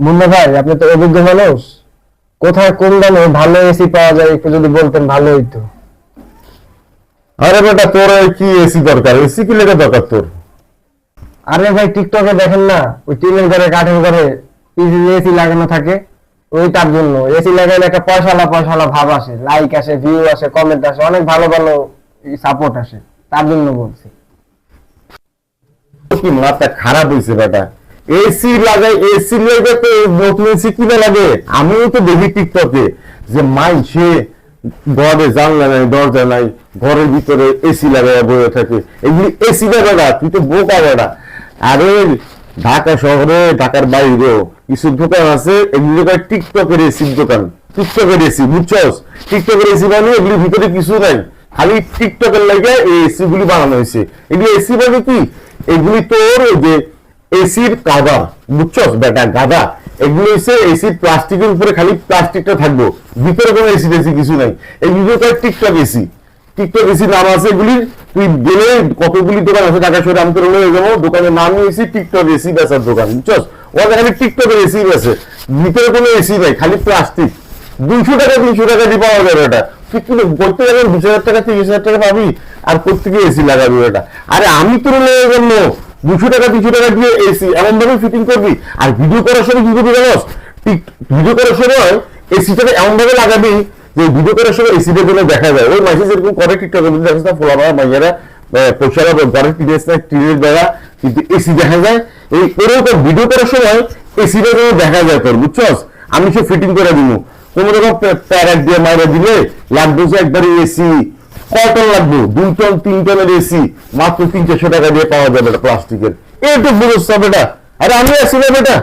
মুন্না ভাই আপনি তো অভিজ্ঞ মানুষ। কোথায় কোন দামে ভালো এসি পাওয়া যায় একটু যদি বলতেন ভালো হইতো। আরে বেটা তোর কি এসি দরকার? এসি কি লেগে দরকার তোর? আরে ভাই টিকটকে দেখেন না ওই টিনের ঘরে কাঠের ঘরে এসি লাগানো থাকে ওই তার জন্য। এসি লাগাইলে একটা পয়সালা পয়সালা ভাব আসে লাইক আসে ভিউ আসে কমেন্ট আসে অনেক ভালো ভালো সাপোর্ট আসে। তার জন্য বলছি। কি মাথা খারাপ হয়েছে বেটা? এসি লাগাই এসি লাগে তো নতুন এসি কিনে লাগে? আমিও তো দেখি টিকটকে যে মাই সে ঘরে জানলা নাই, দরজা নাই, ঘরের ভিতরে এসি লাগাই বয়ে থাকে। এগুলি এসি বেটা তুই তো বোকা বেটা আরে, ঢাকা শহরে, ঢাকার বাইরেও কিছু দোকান আছে, এগুলি টিকটকের এসির দোকান। টিকটকের এসি বুঝছস? টিকটকের এসি মানে এগুলির ভিতরে কিছু নাই। খালি টিকটকের লাগে এই এসি গুলি বানানো হয়েছে। এগুলি এসি মানে কি? এগুলি তোর যে এসির কাভার বুঝছস বেটা গাদা এগুলো হচ্ছে এসির প্লাস্টিকের উপরে খালি প্লাস্টিকটা থাকব। ভিতরে কোনো এসি টেসি কিছু নাই। এগুলো তো টিকটক এসি টিকটক এসি নাম আছে এগুলির। তুই গেলে কতগুলি দোকান আছে? ঢাকা শহরে আমি তোর হয়ে যাব। দোকানের নাম এসি টিকটক এসি বেচার দোকান বুঝছস ওখানে খালি টিকটকের এসি আছে ভিতরে কোনো এসি নাই, খালি প্লাস্টিক। দুইশো টাকা, তিনশো টাকা দিয়ে পাওয়া যাবে এটা তুই কি করতে যাবেন বিশ হাজার টাকা, তিরিশ হাজার টাকা পাবি। আর কোথেকে এসি লাগাবি ওটা? আরে আমি তোর লেগে জন্য দুশো টাকা, তিনশো টাকা দিয়ে এসি এমন ভাবে ফিটিং করবি। আর ভিডিও করার সময় কি করবি জানোস? ভিডিও করার সময় এসিটাকে এমন ভাবে লাগাবি যে ভিডিও করার সময় এসিটা যেন দেখা যায়। ওই মাসে যেরকম করে টিকটকের মধ্যে দেখছ না, ফোলা মাইয়ারা পয়সারা ঘরে টিনের টিনের বেড়া, কিন্তু এসি দেখা যায়। এই এরকম ভিডিও করার সময় এসিটা যেন দেখা যায় তোর, বুঝছস? আমি সে ফিটিং করে দিব কোনো রকম প্যারাক দিয়ে মাইরা দিলে, লাগবে একবারে এসি কয় টন লাগবে? দুই টন, তিন টনের এসি মাত্র তিন চারশো টাকা দিয়ে পাওয়া যাবে এটা প্লাস্টিকের। এইটুকু বুঝতে হবে এটা। আরে আমি আসি না বেটা।